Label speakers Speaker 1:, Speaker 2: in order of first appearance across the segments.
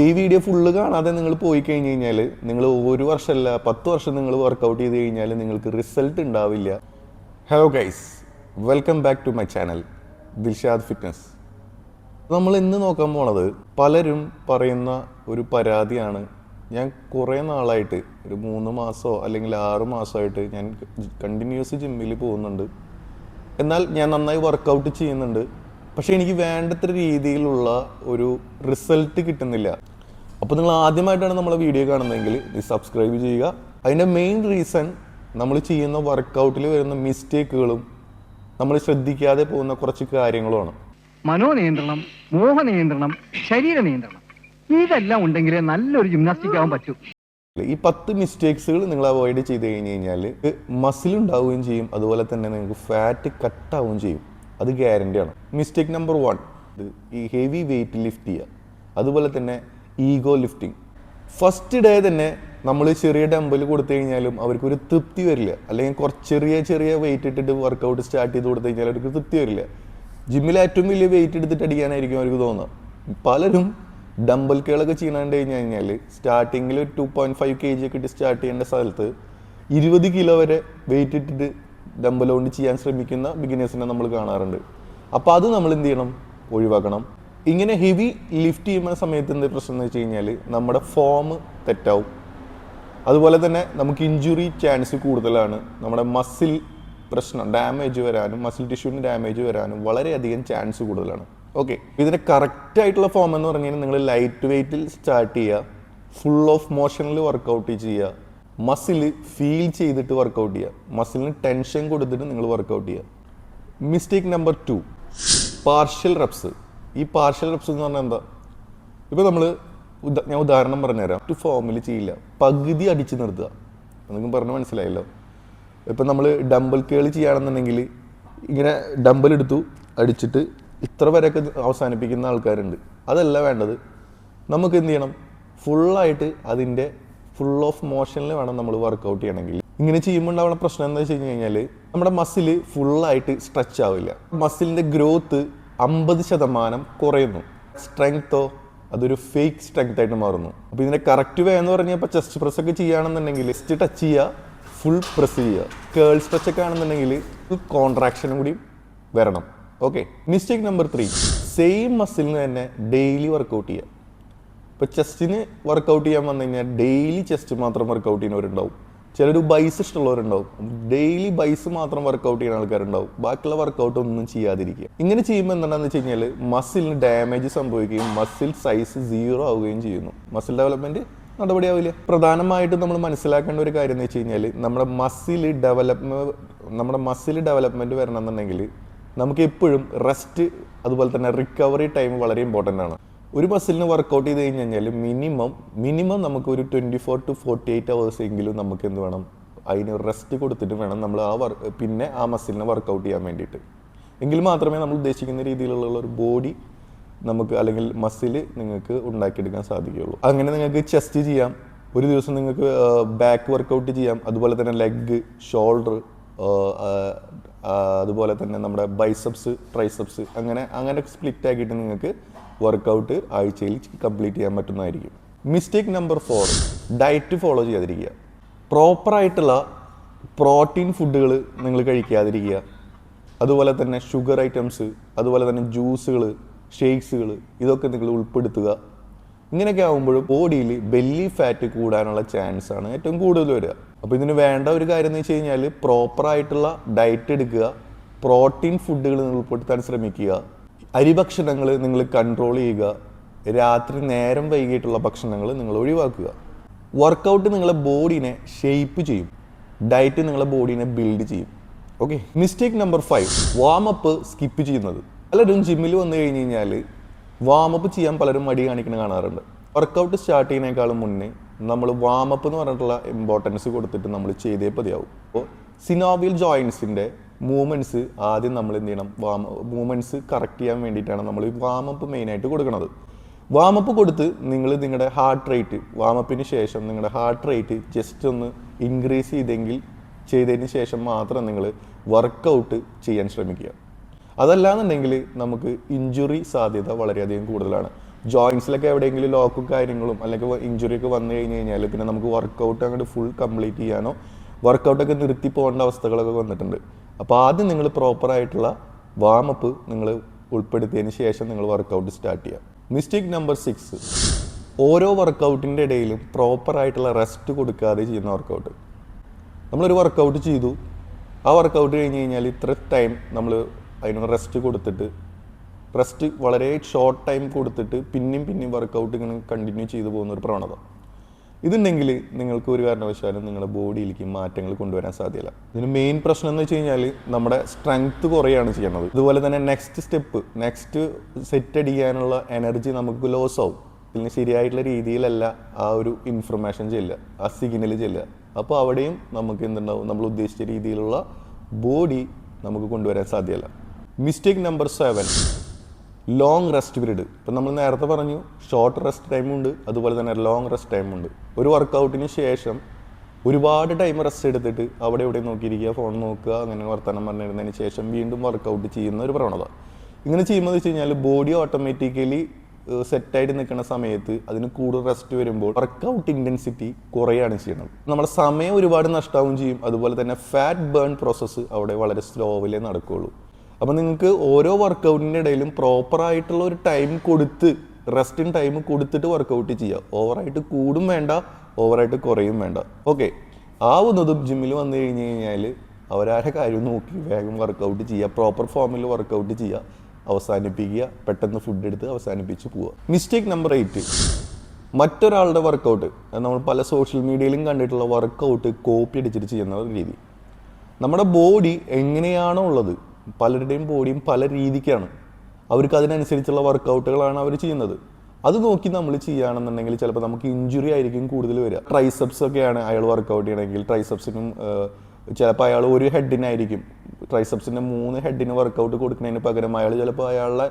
Speaker 1: ഈ video full കാണാതെ നിങ്ങൾ പോയി കഴിഞ്ഞ് കഴിഞ്ഞാൽ നിങ്ങൾ ഒരു വർഷമല്ല പത്ത് വർഷം നിങ്ങൾ വർക്കൗട്ട് ചെയ്ത് കഴിഞ്ഞാൽ നിങ്ങൾക്ക് റിസൾട്ട് ഉണ്ടാവില്ല. Hello guys welcome back to my channel Dilshad fitness നമ്മൾ ഇന്ന് നോക്കാൻ പോണത് പലരും പറയുന്ന ഒരു പരാതിയാണ്. ഞാൻ കുറേ നാളായിട്ട് ഒരു മൂന്ന് മാസമോ അല്ലെങ്കിൽ ആറ് മാസമായിട്ട് ഞാൻ കണ്ടിന്യൂസ് ജിമ്മിൽ പോകുന്നുണ്ട്. എന്നാൽ ഞാൻ നന്നായി വർക്കൗട്ട് ചെയ്യുന്നുണ്ട്. പക്ഷേ എനിക്ക് വേണ്ടത്ര രീതിയിലുള്ള ഒരു റിസൾട്ട് കിട്ടുന്നില്ല. അപ്പോൾ നിങ്ങൾ ആദ്യമായിട്ടാണ് നമ്മളെ വീഡിയോ കാണുന്നതെങ്കിൽ സബ്സ്ക്രൈബ് ചെയ്യുക. അതിന്റെ മെയിൻ റീസൺ നമ്മൾ ചെയ്യുന്ന വർക്കൗട്ടിൽ വരുന്ന മിസ്റ്റേക്കുകളും നമ്മൾ ശ്രദ്ധിക്കാതെ പോകുന്ന കുറച്ച് കാര്യങ്ങളുമാണ്.
Speaker 2: മനോനിയന്ത്രണം മോഹനിയന്ത്രണം ശരീര നിയന്ത്രണം ഇതെല്ലാം ഉണ്ടെങ്കിലേ നല്ലൊരു ജിംനാസ്റ്റിക് ആവാൻ പറ്റൂ.
Speaker 1: ഈ പത്ത് മിസ്റ്റേക്സുകൾ നിങ്ങൾ അവോയ്ഡ് ചെയ്ത് കഴിഞ്ഞ് കഴിഞ്ഞാൽ മസിൽ ഉണ്ടാവുകയും ചെയ്യും. അതുപോലെ തന്നെ നിങ്ങൾക്ക് ഫാറ്റ് കട്ടാവുകയും ചെയ്യും. അത് ഗ്യാരണ്ടിയാണ് മിസ്റ്റേക്ക് നമ്പർ വൺ ഈ ഹെവി വെയിറ്റ് ലിഫ്റ്റ് ചെയ്യുക. അതുപോലെ തന്നെ ഈഗോ ലിഫ്റ്റിംഗ് ഫസ്റ്റ് ഡേ തന്നെ നമ്മൾ ചെറിയ ഡമ്പൽ കൊടുത്തു കഴിഞ്ഞാലും അവർക്ക് ഒരു തൃപ്തി വരില്ല. അല്ലെങ്കിൽ കുറച്ച് ചെറിയ ചെറിയ വെയിറ്റ് ഇട്ടിട്ട് വർക്കൗട്ട് സ്റ്റാർട്ട് ചെയ്ത് കൊടുത്തു കഴിഞ്ഞാൽ അവർക്ക് തൃപ്തി വരില്ല. ജിമ്മിൽ ഏറ്റവും വലിയ വെയിറ്റ് എടുത്തിട്ട് അടിക്കാനായിരിക്കും അവർക്ക് തോന്നുക. പലരും ഡമ്പൽ കേളൊക്കെ ചെയ്യണണ്ട് കഴിഞ്ഞ് കഴിഞ്ഞാൽ സ്റ്റാർട്ടിങ്ങിൽ ഒരു two point five K G ഒക്കെ ഇട്ട് സ്റ്റാർട്ട് ചെയ്യേണ്ട സ്ഥലത്ത് ഇരുപത് കിലോ വരെ വെയിറ്റ് ഇട്ടിട്ട് ഡമ്പൽ കൊണ്ട് ചെയ്യാൻ ശ്രമിക്കുന്ന ബിഗിനേഴ്സിനെ നമ്മൾ കാണാറുണ്ട്. അപ്പോൾ അത് നമ്മൾ എന്ത് ചെയ്യണം? ഒഴിവാക്കണം. ഇങ്ങനെ ഹെവി ലിഫ്റ്റ് ചെയ്യുന്ന സമയത്ത് എന്ത് പ്രശ്നം എന്ന് വെച്ച് കഴിഞ്ഞാൽ നമ്മുടെ ഫോം തെറ്റാവും. അതുപോലെ തന്നെ നമുക്ക് ഇഞ്ചുറി ചാൻസ് കൂടുതലാണ്. നമ്മുടെ മസിൽ പ്രശ്നം ഡാമേജ് വരാനും മസിൽ ടിഷ്യൂവിന് ഡാമേജ് വരാനും വളരെയധികം ചാൻസ് കൂടുതലാണ്. ഓക്കെ ഇതിന് കറക്റ്റായിട്ടുള്ള ഫോം എന്ന് പറഞ്ഞു കഴിഞ്ഞാൽ നിങ്ങൾ ലൈറ്റ് വെയ്റ്റിൽ സ്റ്റാർട്ട് ചെയ്യുക ഫുൾ ഓഫ് മോഷനിൽ വർക്കൗട്ട് ചെയ്യുക മസിൽ ഫീൽ ചെയ്തിട്ട് വർക്കൗട്ട് ചെയ്യുക മസിലിന് ടെൻഷൻ കൊടുത്തിട്ട് നിങ്ങൾ വർക്കൗട്ട് ചെയ്യുക. Mistake number two partial reps ഈ പാർഷ്യൽ റെപ്സ് എന്ന് പറഞ്ഞാൽ എന്താ? ഇപ്പോൾ നമ്മൾ ഞാൻ ഉദാഹരണം പറഞ്ഞുതരാം. ടു ഫോമിൽ ചെയ്യില്ല. പകുതി അടിച്ച് നിർത്തുക. എന്നൊക്കെ പറഞ്ഞ് മനസ്സിലായല്ലോ? ഇപ്പം നമ്മൾ ഡമ്പൽ കേൾ ചെയ്യുകയാണെന്നുണ്ടെങ്കിൽ ഇങ്ങനെ ഡമ്പൽ എടുത്തു അടിച്ചിട്ട് ഇത്ര വരെയൊക്കെ അവസാനിപ്പിക്കുന്ന ആൾക്കാരുണ്ട്. അതല്ല വേണ്ടത്. നമുക്ക് എന്ത് ചെയ്യണം? ഫുള്ളായിട്ട് അതിന്റെ ഫുൾ ഓഫ് മോഷനിൽ വേണം നമ്മൾ വർക്കൗട്ട് ചെയ്യണമെങ്കിൽ. ഇങ്ങനെ ചെയ്യുമ്പോൾ ഉണ്ടാവുന്ന പ്രശ്നം എന്താ വെച്ച് കഴിഞ്ഞ് കഴിഞ്ഞാൽ നമ്മുടെ മസിൽ ഫുള്ളായിട്ട് സ്ട്രെച്ച് ആവില്ല. മസിലിന്റെ ഗ്രോത്ത് അമ്പത് ശതമാനം കുറയുന്നു. സ്ട്രെങ്തോ അതൊരു ഫേക്ക് സ്ട്രെങ്ത് ആയിട്ട് മാറുന്നു. അപ്പോൾ ഇതിന്റെ കറക്റ്റ് വേ എന്ന് പറഞ്ഞാൽ ചെസ്റ്റ് പ്രസ് ഒക്കെ ചെയ്യുകയാണെന്നുണ്ടെങ്കിൽ ചെസ്റ്റ് ടച്ച് ചെയ്യുക ഫുൾ പ്രസ് ചെയ്യുക. കേൾ സ്ട്രെച്ച് ഒക്കെ ആണെന്നുണ്ടെങ്കിൽ ഫുൾ കോൺട്രാക്ഷനും കൂടി വരണം. Okay mistake number three same മസിലിന് തന്നെ ഡെയിലി വർക്കൗട്ട് ചെയ്യുക. ഇപ്പോൾ ചെസ്റ്റിന് വർക്കൗട്ട് ചെയ്യാൻ വന്നു കഴിഞ്ഞാൽ ഡെയിലി ചെസ്റ്റ് മാത്രം വർക്കൗട്ട് ചെയ്യുന്നവരുണ്ടാവും. ചിലർ ബൈസ് ഇഷ്ടമുള്ളവരുണ്ടാവും. ഡെയിലി ബൈസ് മാത്രം വർക്കൗട്ട് ചെയ്യുന്ന ആൾക്കാരുണ്ടാവും. ബാക്കിയുള്ള വർക്കൗട്ട് ഒന്നും ചെയ്യാതിരിക്കുക. ഇങ്ങനെ ചെയ്യുമ്പോൾ എന്താണെന്ന് വെച്ച് കഴിഞ്ഞാൽ മസിലിന് ഡാമേജ് സംഭവിക്കുകയും മസിൽ സൈസ് സീറോ ആവുകയും ചെയ്യുന്നു. മസിൽ ഡെവലപ്മെന്റ് നടപടിയാവില്ല. പ്രധാനമായിട്ടും നമ്മൾ മനസ്സിലാക്കേണ്ട ഒരു കാര്യം എന്ന് വെച്ച് കഴിഞ്ഞാൽ നമ്മുടെ മസിൽ ഡെവലപ്മെന്റ് നമ്മുടെ മസിൽ ഡെവലപ്മെന്റ് വരണമെന്നുണ്ടെങ്കിൽ നമുക്ക് എപ്പോഴും റെസ്റ്റ് അതുപോലെ തന്നെ റിക്കവറി ടൈം വളരെ ഇമ്പോർട്ടന്റ് ആണ്. ഒരു മസിലിന് വർക്കൗട്ട് ചെയ്ത് കഴിഞ്ഞ് കഴിഞ്ഞാൽ മിനിമം മിനിമം നമുക്ക് ഒരു twenty four to forty eight hours എങ്കിലും നമുക്ക് എന്ത് വേണം? അതിന് റെസ്റ്റ് കൊടുത്തിട്ട് വേണം നമ്മൾ ആ വർ പിന്നെ ആ മസിലിനെ വർക്കൗട്ട് ചെയ്യാൻ വേണ്ടിയിട്ട്. എങ്കിൽ മാത്രമേ നമ്മൾ ഉദ്ദേശിക്കുന്ന രീതിയിലുള്ള ഒരു ബോഡി നമുക്ക് അല്ലെങ്കിൽ മസിൽ നിങ്ങൾക്ക് ഉണ്ടാക്കിയെടുക്കാൻ സാധിക്കുകയുള്ളൂ. അങ്ങനെ നിങ്ങൾക്ക് ചെസ്റ്റ് ചെയ്യാം ഒരു ദിവസം നിങ്ങൾക്ക് ബാക്ക് വർക്കൗട്ട് ചെയ്യാം അതുപോലെ തന്നെ ലെഗ് ഷോൾഡർ അതുപോലെ തന്നെ നമ്മുടെ ബൈസപ്സ് ട്രൈസപ്സ് അങ്ങനെ അങ്ങനെ സ്പ്ലിറ്റ് ആക്കിയിട്ട് നിങ്ങൾക്ക് വർക്കൗട്ട് ആഴ്ചയിൽ കംപ്ലീറ്റ് ചെയ്യാൻ പറ്റുന്നതായിരിക്കും. Mistake number four diet follow ചെയ്യാതിരിക്കുക. പ്രോപ്പറായിട്ടുള്ള പ്രോട്ടീൻ ഫുഡുകൾ നിങ്ങൾ കഴിക്കാതിരിക്കുക. അതുപോലെ തന്നെ ഷുഗർ ഐറ്റംസ് അതുപോലെ തന്നെ ജ്യൂസുകൾ ഷേക്സുകൾ ഇതൊക്കെ നിങ്ങൾ ഉൾപ്പെടുത്തുക. ഇങ്ങനെയൊക്കെ ആകുമ്പോഴും ബോഡിയിൽ ബെല്ലി ഫാറ്റ് കൂടാനുള്ള ചാൻസ് ആണ് ഏറ്റവും കൂടുതൽ വരിക. അപ്പോൾ ഇതിന് വേണ്ട ഒരു കാര്യം എന്ന് വെച്ച് കഴിഞ്ഞാൽ പ്രോപ്പറായിട്ടുള്ള ഡയറ്റ് എടുക്കുക. പ്രോട്ടീൻ ഫുഡുകൾ ഉൾപ്പെടുത്താൻ ശ്രമിക്കുക. അരിഭക്ഷണങ്ങൾ നിങ്ങൾ കൺട്രോൾ ചെയ്യുക. രാത്രി നേരം വൈകിട്ടുള്ള ഭക്ഷണങ്ങൾ നിങ്ങൾ ഒഴിവാക്കുക. വർക്കൗട്ട് നിങ്ങളുടെ ബോഡീനെ ഷേപ്പ് ചെയ്യും. ഡയറ്റ് നിങ്ങളുടെ ബോഡീനെ ബിൽഡ് ചെയ്യും. Okay mistake number five warmup skip ചെയ്യുന്നത്. പലരും ജിമ്മിൽ വന്നു കഴിഞ്ഞ് കഴിഞ്ഞാൽ വാമപ്പ് ചെയ്യാൻ പലരും മടി കാണിക്കുന്ന കാണാറുണ്ട്. വർക്കൗട്ട് സ്റ്റാർട്ട് ചെയ്യുന്നതിനേക്കാളും മുന്നേ നമ്മൾ വാമപ്പ് എന്ന് പറഞ്ഞിട്ടുള്ള ഇമ്പോർട്ടൻസ് കൊടുത്തിട്ട് നമ്മൾ ചെയ്തേ പതിയാവും. അപ്പോൾ സിനോവിയൽ ജോയിൻസിന്റെ മൂവ്മെന്റ്സ് ആദ്യം നമ്മൾ എന്ത് ചെയ്യണം? വാമ മൂവ്മെന്റ്സ് കറക്റ്റ് ചെയ്യാൻ വേണ്ടിയിട്ടാണ് നമ്മൾ വാമപ്പ് മെയിനായിട്ട് കൊടുക്കുന്നത് വാമപ്പ് കൊടുത്ത് നിങ്ങൾ നിങ്ങളുടെ ഹാർട്ട് റേറ്റ് വാമപ്പിന് ശേഷം നിങ്ങളുടെ ഹാർട്ട് റേറ്റ് ജസ്റ്റ് ഒന്ന് ഇൻക്രീസ് ചെയ്തെങ്കിൽ ചെയ്തതിന് ശേഷം മാത്രം നിങ്ങൾ വർക്കൗട്ട് ചെയ്യാൻ ശ്രമിക്കുക. അതല്ലാന്നുണ്ടെങ്കിൽ നമുക്ക് ഇഞ്ചുറി സാധ്യത വളരെയധികം കൂടുതലാണ്. ജോയിൻസിലൊക്കെ എവിടെയെങ്കിലും ലോക്കും കാര്യങ്ങളും അല്ലെങ്കിൽ ഇഞ്ചുറി ഒക്കെ വന്നു കഴിഞ്ഞ് കഴിഞ്ഞാൽ പിന്നെ നമുക്ക് വർക്കൗട്ട് അങ്ങോട്ട് ഫുൾ കംപ്ലീറ്റ് ചെയ്യാനോ വർക്കൗട്ടൊക്കെ നിർത്തി പോകേണ്ട അവസ്ഥകളൊക്കെ വന്നിട്ടുണ്ട്. അപ്പോൾ ആദ്യം നിങ്ങൾ പ്രോപ്പറായിട്ടുള്ള വാമപ്പ് നിങ്ങൾ ഉൾപ്പെടുത്തിയതിന് ശേഷം നിങ്ങൾ വർക്കൗട്ട് സ്റ്റാർട്ട് ചെയ്യുക മിസ്റ്റേക്ക് നമ്പർ സിക്സ് ഓരോ വർക്കൗട്ടിന്റെ ഇടയിലും പ്രോപ്പറായിട്ടുള്ള റെസ്റ്റ് കൊടുക്കാതെ ചെയ്യുന്ന വർക്കൗട്ട് നമ്മളൊരു വർക്കൗട്ട് ചെയ്തു. ആ വർക്കൗട്ട് കഴിഞ്ഞ് കഴിഞ്ഞാൽ ഇത്ര ടൈം നമ്മൾ അതിന് റെസ്റ്റ് കൊടുത്തിട്ട് റെസ്റ്റ് വളരെ ഷോർട്ട് ടൈം കൊടുത്തിട്ട് പിന്നെയും പിന്നെയും വർക്കൗട്ട് ഇങ്ങനെ കണ്ടിന്യൂ ചെയ്തു പോകുന്ന ഒരു പ്രവണത. ഇതുണ്ടെങ്കിൽ നിങ്ങൾക്ക് ഒരു കാരണവശാലും നിങ്ങളുടെ ബോഡിയിലേക്ക് മാറ്റങ്ങൾ കൊണ്ടുവരാൻ സാധ്യല്ല. ഇതിന് മെയിൻ പ്രശ്നം എന്ന് വെച്ച് കഴിഞ്ഞാൽ നമ്മുടെ സ്ട്രെങ്ത് കുറയാണ് ചെയ്യുന്നത് ഇതുപോലെ തന്നെ നെക്സ്റ്റ് സ്റ്റെപ്പ് നെക്സ്റ്റ് സെറ്റ് അടിക്കാനുള്ള എനർജി നമുക്ക് ലോസ് ആവും. പിന്നെ ശരിയായിട്ടുള്ള രീതിയിലല്ല ആ ഒരു ഇൻഫർമേഷൻ ചെല്ലുക ആ സിഗ്നൽ ചെല്ലുക. അപ്പോൾ അവിടെയും നമുക്ക് എന്തുണ്ടാവും? നമ്മൾ ഉദ്ദേശിച്ച രീതിയിലുള്ള ബോഡി നമുക്ക് കൊണ്ടുവരാൻ സാധ്യമല്ല mistake number seven long rest period ഇപ്പം നമ്മൾ നേരത്തെ പറഞ്ഞു ഷോർട്ട് റെസ്റ്റ് ടൈമുണ്ട് അതുപോലെ തന്നെ ലോങ് റെസ്റ്റ് ടൈമുണ്ട് ഒരു വർക്കൗട്ടിന് ശേഷം ഒരുപാട് ടൈം റെസ്റ്റ് എടുത്തിട്ട് അവിടെ ഇവിടെ നോക്കിയിരിക്കുക ഫോൺ നോക്കുക അങ്ങനെ വർത്തമാനം പറഞ്ഞിരുന്നതിന് ശേഷം വീണ്ടും വർക്കൗട്ട് ചെയ്യുന്ന ഒരു പ്രവണത. ഇങ്ങനെ ചെയ്യുമ്പോൾ വെച്ച് കഴിഞ്ഞാൽ ബോഡി ഓട്ടോമാറ്റിക്കലി സെറ്റായിട്ട് നിൽക്കുന്ന സമയത്ത് അതിന് കൂടുതൽ റെസ്റ്റ് വരുമ്പോൾ വർക്കൗട്ട് ഇന്റൻസിറ്റി കുറയാണ് ചെയ്യുന്നത്. നമ്മുടെ സമയം ഒരുപാട് നഷ്ടമാവും ചെയ്യും. അതുപോലെ തന്നെ ഫാറ്റ് ബേൺ പ്രോസസ്സ് അവിടെ വളരെ സ്ലോവിലേ നടക്കുകയുള്ളൂ. അപ്പോൾ നിങ്ങൾക്ക് ഓരോ വർക്കൗട്ടിന്റെ ഇടയിലും പ്രോപ്പറായിട്ടുള്ള ഒരു ടൈം കൊടുത്ത് റെസ്റ്റിൻ ടൈം കൊടുത്തിട്ട് വർക്കൗട്ട് ചെയ്യുക ഓവറായിട്ട് കൂടും വേണ്ട ഓവറായിട്ട് കുറയും വേണ്ട. ഓക്കെ ആവുന്നതും ജിമ്മിൽ വന്നു കഴിഞ്ഞ് കഴിഞ്ഞാൽ അവരാരെ കാര്യം നോക്കി വേഗം വർക്കൗട്ട് ചെയ്യുക പ്രോപ്പർ ഫോമിൽ വർക്കൗട്ട് ചെയ്യുക അവസാനിപ്പിക്കുക പെട്ടെന്ന് ഫുഡ് എടുത്ത് അവസാനിപ്പിച്ച് പോവുക. മിസ്റ്റേക്ക് നമ്പർ എയ്റ്റ് മറ്റൊരാളുടെ വർക്കൗട്ട് നമ്മൾ പല സോഷ്യൽ മീഡിയയിലും കണ്ടിട്ടുള്ള വർക്കൗട്ട് കോപ്പി അടിച്ചിട്ട് ചെയ്യുന്ന രീതി. നമ്മുടെ ബോഡി എങ്ങനെയാണോ ഉള്ളത് പലരുടെയും ബോഡിയും പല രീതിക്കാണ്. അവർക്ക് അതിനനുസരിച്ചുള്ള വർക്കൗട്ടുകളാണ് അവർ ചെയ്യുന്നത്. അത് നോക്കി നമ്മൾ ചെയ്യുകയാണെന്നുണ്ടെങ്കിൽ ചിലപ്പോൾ നമുക്ക് ഇഞ്ചുറി ആയിരിക്കും കൂടുതൽ വരിക. ട്രൈസെപ്സ് ഒക്കെയാണ് അയാൾ വർക്കൗട്ട് ചെയ്യണമെങ്കിൽ ട്രൈസെപ്സിനും ചിലപ്പോൾ അയാൾ ഒരു ഹെഡിനായിരിക്കും ട്രൈസെപ്സിന്റെ മൂന്ന് ഹെഡിന് വർക്കൗട്ട് കൊടുക്കുന്നതിന് പകരം അയാൾ ചിലപ്പോൾ അയാളെ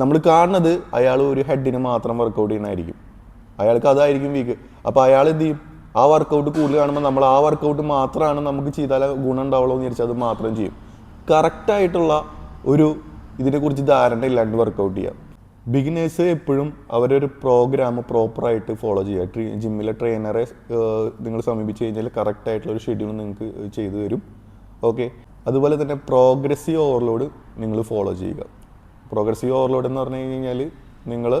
Speaker 1: നമ്മൾ കാണുന്നത് അയാൾ ഒരു ഹെഡിന് മാത്രം വർക്കൗട്ട് ചെയ്യണമായിരിക്കും അയാൾക്ക് അതായിരിക്കും വീക്ക് അപ്പോൾ അയാൾ എന്ത് ചെയ്യും? ആ വർക്കൗട്ട് കൂടുതൽ കാണുമ്പോൾ നമ്മൾ ആ വർക്കൗട്ട് മാത്രമാണ് നമുക്ക് ചെയ്താൽ ഗുണം ഉണ്ടാവുള്ളൂ എന്ന് വിചാരിച്ചാൽ അത് മാത്രം ചെയ്യും. കറക്റ്റായിട്ടുള്ള ഒരു ഇതിനെക്കുറിച്ച് ധാരണ ഇല്ലാണ്ട് വർക്കൗട്ട് ചെയ്യാം. ബിഗിനേഴ്സ് എപ്പോഴും അവരൊരു പ്രോഗ്രാം പ്രോപ്പറായിട്ട് ഫോളോ ചെയ്യുക. ട്രീ ജിമ്മിലെ ട്രെയിനറെ നിങ്ങൾ സമീപിച്ച് കഴിഞ്ഞാൽ കറക്റ്റായിട്ടുള്ള ഒരു ഷെഡ്യൂൾ നിങ്ങൾക്ക് ചെയ്തു തരും. ഓക്കെ അതുപോലെ തന്നെ പ്രോഗ്രസീവ് ഓവർലോഡ് നിങ്ങൾ ഫോളോ ചെയ്യുക. പ്രോഗ്രസീവ് ഓവർലോഡ് എന്ന് പറഞ്ഞു കഴിഞ്ഞാൽ നിങ്ങൾ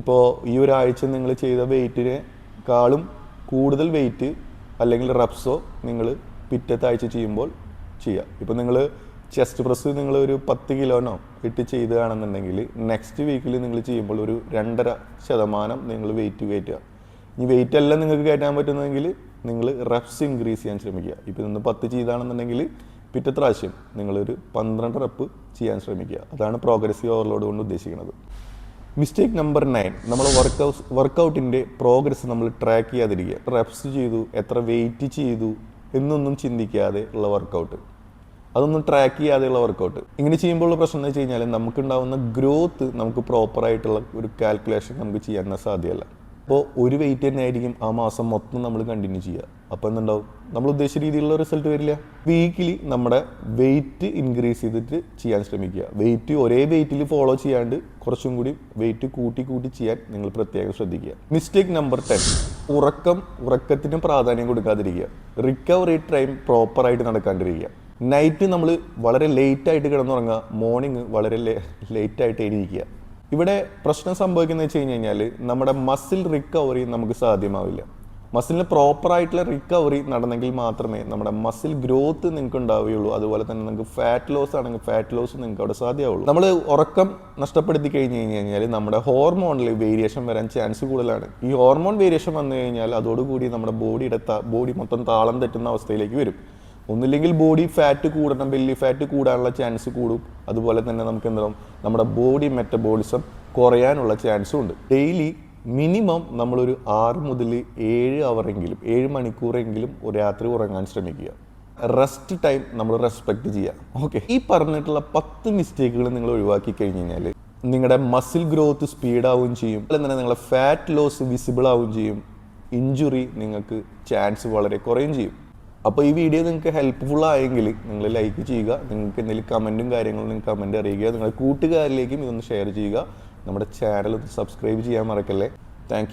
Speaker 1: ഇപ്പോൾ ഈ ഒരാഴ്ച നിങ്ങൾ ചെയ്ത വെയിറ്റിനെക്കാളും കൂടുതൽ വെയിറ്റ് അല്ലെങ്കിൽ റബ്സോ നിങ്ങൾ പിറ്റത്തെ ആഴ്ച ചെയ്യുമ്പോൾ ചെയ്യുക. ഇപ്പോൾ നിങ്ങൾ ചെസ്റ്റ് പ്രസ് നിങ്ങൾ ഒരു പത്ത് കിലോനോ ഇട്ട് ചെയ്തുകയാണെന്നുണ്ടെങ്കിൽ നെക്സ്റ്റ് വീക്കിൽ നിങ്ങൾ ചെയ്യുമ്പോൾ ഒരു രണ്ടര ശതമാനം നിങ്ങൾ വെയിറ്റ് കയറ്റുക. ഇനി വെയിറ്റ് എല്ലാം നിങ്ങൾക്ക് കയറ്റാൻ പറ്റുന്നതെങ്കിൽ നിങ്ങൾ റെപ്സ് ഇൻക്രീസ് ചെയ്യാൻ ശ്രമിക്കുക. ഇപ്പോൾ ഇന്ന് പത്ത് ചെയ്താണെന്നുണ്ടെങ്കിൽ പിറ്റത്തെ പ്രാവശ്യം നിങ്ങളൊരു പന്ത്രണ്ട് റെപ്പ് ചെയ്യാൻ ശ്രമിക്കുക. അതാണ് പ്രോഗ്രസീവ് ഓവർലോഡ് കൊണ്ട് ഉദ്ദേശിക്കുന്നത്. മിസ്റ്റേക്ക് നമ്പർ നയൻ നമ്മൾ വർക്കൗട്ട് വർക്കൗട്ടിന്റെ പ്രോഗ്രസ് നമ്മൾ ട്രാക്ക് ചെയ്യാതിരിക്കുക. റെപ്സ് ചെയ്തു എത്ര വെയിറ്റ് ചെയ്തു എന്നൊന്നും ചിന്തിക്കാതെ ഉള്ള വർക്കൗട്ട് അതൊന്നും ട്രാക്ക് ചെയ്യാതെയുള്ള വർക്കൗട്ട് ഇങ്ങനെ ചെയ്യുമ്പോഴുള്ള പ്രശ്നം എന്ന് വെച്ച് കഴിഞ്ഞാൽ നമുക്കുണ്ടാവുന്ന ഗ്രോത്ത് നമുക്ക് പ്രോപ്പറായിട്ടുള്ള ഒരു കാൽക്കുലേഷൻ നമുക്ക് ചെയ്യാൻ സാധ്യമല്ല. അപ്പോൾ ഒരു വെയിറ്റ് തന്നെ ആയിരിക്കും ആ മാസം മൊത്തം നമ്മൾ കണ്ടിന്യൂ ചെയ്യുക. അപ്പോൾ എന്തുണ്ടാവും? നമ്മൾ ഉദ്ദേശിച്ച രീതിയിലുള്ള റിസൾട്ട് വരില്ല. വീക്കിലി നമ്മുടെ വെയിറ്റ് ഇൻക്രീസ് ചെയ്തിട്ട് ചെയ്യാൻ ശ്രമിക്കുക. വെയിറ്റ് ഒരേ വെയിറ്റിൽ ഫോളോ ചെയ്യാണ്ട് കുറച്ചും കൂടി വെയിറ്റ് കൂട്ടി കൂട്ടി ചെയ്യാൻ നിങ്ങൾ പ്രത്യേകം ശ്രദ്ധിക്കുക. മിസ്റ്റേക്ക് നമ്പർ ടെൻ ഉറക്കം ഉറക്കത്തിന് പ്രാധാന്യം കൊടുക്കാതിരിക്കുക. റിക്കവറി ടൈം പ്രോപ്പറായിട്ട് നടക്കാണ്ടിരിക്കുക. നൈറ്റ് നമ്മൾ വളരെ ലേറ്റ് ആയിട്ട് കിടന്നുറങ്ങുക. മോർണിംഗ് വളരെ ലേറ്റ് ആയിട്ട് എണീക്കുക. ഇവിടെ പ്രശ്നം സംഭവിക്കുന്നത് വെച്ച് കഴിഞ്ഞ് കഴിഞ്ഞാൽ നമ്മുടെ മസിൽ റിക്കവറി നമുക്ക് സാധ്യമാവില്ല. മസിലിന് പ്രോപ്പറായിട്ടുള്ള റിക്കവറി നടന്നെങ്കിൽ മാത്രമേ നമ്മുടെ മസിൽ ഗ്രോത്ത് നിങ്ങൾക്ക് ഉണ്ടാവുകയുള്ളൂ. അതുപോലെ തന്നെ നിങ്ങൾക്ക് ഫാറ്റ് ലോസ് ആണെങ്കിൽ ഫാറ്റ് ലോസ് നിങ്ങൾക്ക് അവിടെ സാധ്യമാവുള്ളൂ. നമ്മൾ ഉറക്കം നഷ്ടപ്പെടുത്തി കഴിഞ്ഞ് കഴിഞ്ഞ് കഴിഞ്ഞാൽ നമ്മുടെ ഹോർമോണിൽ വേരിയേഷൻ വരാൻ ചാൻസ് കൂടുതലാണ്. ഈ ഹോർമോൺ വേരിയേഷൻ വന്നു കഴിഞ്ഞാൽ അതോടുകൂടി നമ്മുടെ ബോഡിയുടെ ബോഡി മൊത്തം താളം തെറ്റുന്ന അവസ്ഥയിലേക്ക് വരും. ഒന്നില്ലെങ്കിൽ ബോഡി ഫാറ്റ് കൂടണം ബെല്ലി ഫാറ്റ് കൂടാനുള്ള ചാൻസ് കൂടും. അതുപോലെ തന്നെ നമുക്ക് എന്താവും നമ്മുടെ ബോഡി മെറ്റബോളിസം കുറയാനുള്ള ചാൻസും ഉണ്ട്. ഡെയിലി മിനിമം നമ്മളൊരു ആറ് മുതൽ ഏഴ് അവറെങ്കിലും ഏഴ് മണിക്കൂറെങ്കിലും ഒരു രാത്രി ഉറങ്ങാൻ ശ്രമിക്കുക. റെസ്റ്റ് ടൈം നമ്മൾ റെസ്പെക്ട് ചെയ്യുക. ഓക്കെ ഈ പറഞ്ഞിട്ടുള്ള പത്ത് മിസ്റ്റേക്കുകൾ നിങ്ങൾ ഒഴിവാക്കി കഴിഞ്ഞ് കഴിഞ്ഞാൽ നിങ്ങളുടെ മസിൽ ഗ്രോത്ത് സ്പീഡ് ആവുകയും ചെയ്യും. അതുപോലെ തന്നെ നിങ്ങളുടെ ഫാറ്റ് ലോസ് വിസിബിൾ ആവുകയും ചെയ്യും. ഇഞ്ചുറി നിങ്ങൾക്ക് ചാൻസ് വളരെ കുറയും ചെയ്യും. അപ്പോൾ ഈ വീഡിയോ നിങ്ങൾക്ക് ഹെൽപ്ഫുൾ ആയെങ്കിൽ നിങ്ങൾ ലൈക്ക് ചെയ്യുക നിങ്ങൾക്ക് എന്തെങ്കിലും കമന്റും കാര്യങ്ങളും നിങ്ങൾ കമന്റ് അറിയിക്കുക. നിങ്ങളുടെ കൂട്ടുകാരിലേക്കും ഇതൊന്ന് ഷെയർ ചെയ്യുക. നമ്മുടെ ചാനൽ ഒന്ന് സബ്സ്ക്രൈബ് ചെയ്യാൻ മറക്കല്ലേ. താങ്ക്